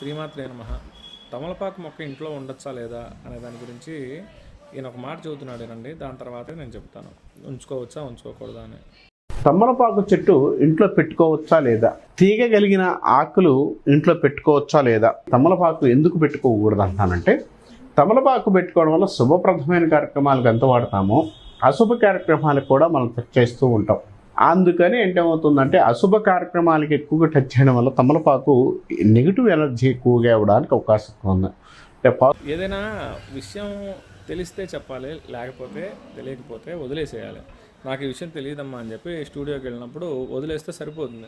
శ్రీమాత్రే నమ. తమలపాకు మొక్క ఇంట్లో ఉండొచ్చా లేదా అనే దాని గురించి ఈయన ఒక మాట చెబుతున్నాడేనండి. దాని తర్వాతే నేను చెప్తాను ఉంచుకోవచ్చా ఉంచుకోకూడదా అని. తమలపాకు చెట్టు ఇంట్లో పెట్టుకోవచ్చా లేదా? తీగ కలిగిన ఆకులు ఇంట్లో పెట్టుకోవచ్చా లేదా? తమలపాకు ఎందుకు పెట్టుకోకూడదు అంటానంటే తమలపాకు పెట్టుకోవడం వల్ల శుభప్రదమైన కార్యక్రమాలకు ఎంత వాడతామో అశుభ కార్యక్రమాలకు కూడా మనం చేస్తూ ఉంటాం. అందుకని ఏంటవుతుందంటే అశుభ కార్యక్రమాలకి ఎక్కువగా టచ్ చేయడం వల్ల తమలపాకు నెగిటివ్ ఎనర్జీ ఎక్కువగా ఇవ్వడానికి అవకాశం ఉంది. అంటే పా- ఏదైనా విషయం తెలిస్తే చెప్పాలి లేకపోతే తెలియకపోతే వదిలేసేయాలి. నాకు ఈ విషయం తెలియదమ్మా అని చెప్పి స్టూడియోకి వెళ్ళినప్పుడు వదిలేస్తే సరిపోతుంది.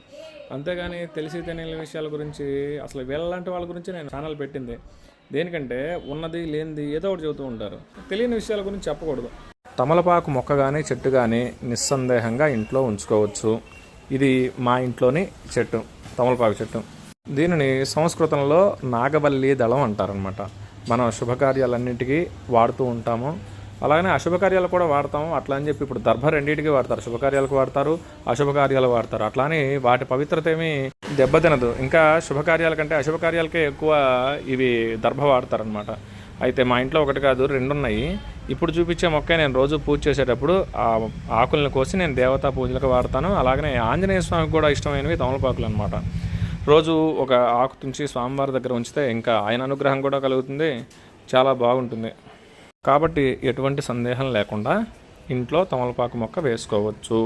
అంతేగాని తెలిసి తెలియని విషయాల గురించి అసలు వీళ్ళలాంటి వాళ్ళ గురించి నేను ఛానల్ పెట్టింది. దేనికంటే ఉన్నది లేనిది ఏదో ఒకటి చెబుతూ ఉంటారు. తెలియని విషయాల గురించి చెప్పకూడదు. తమలపాకు మొక్క కానీ చెట్టు కానీ నిస్సందేహంగా ఇంట్లో ఉంచుకోవచ్చు. ఇది మా ఇంట్లోని చెట్టు తమలపాకు చెట్టు. దీనిని సంస్కృతంలో నాగవల్లి దళం అంటారనమాట మనం శుభకార్యాలన్నింటికీ వాడుతూ ఉంటాము. అలాగనే అశుభకార్యాలు కూడా వాడతాము. అట్లా అని చెప్పి ఇప్పుడు దర్భ రెండింటికి వాడతారు. శుభకార్యాలకు వాడతారు అశుభకార్యాలు వాడతారు. అట్లా అని వాటి పవిత్రత ఏమి దెబ్బతినదు. ఇంకా శుభకార్యాల కంటే అశుభకార్యాలకే ఎక్కువ ఇవి దర్భ వాడతారనమాట అయితే మా ఇంట్లో ఒకటి కాదు రెండు ఉన్నాయి ఇప్పుడు చూపించే మొక్క నేను రోజు పూజ చేసేటప్పుడు ఆ ఆకులను కోసి నేను దేవతా పూజలకు వాడతాను. అలాగనే ఆంజనేయ స్వామికి కూడా ఇష్టమైనవి తమలపాకులు అనమాట రోజు ఒక ఆకు తుంచి స్వామివారి దగ్గర ఉంచితే ఇంకా ఆయన అనుగ్రహం కూడా కలుగుతుంది. చాలా బాగుంటుంది. కాబట్టి ఎటువంటి సందేహం లేకుండా ఇంట్లో తమలపాకు మొక్క వేసుకోవచ్చు.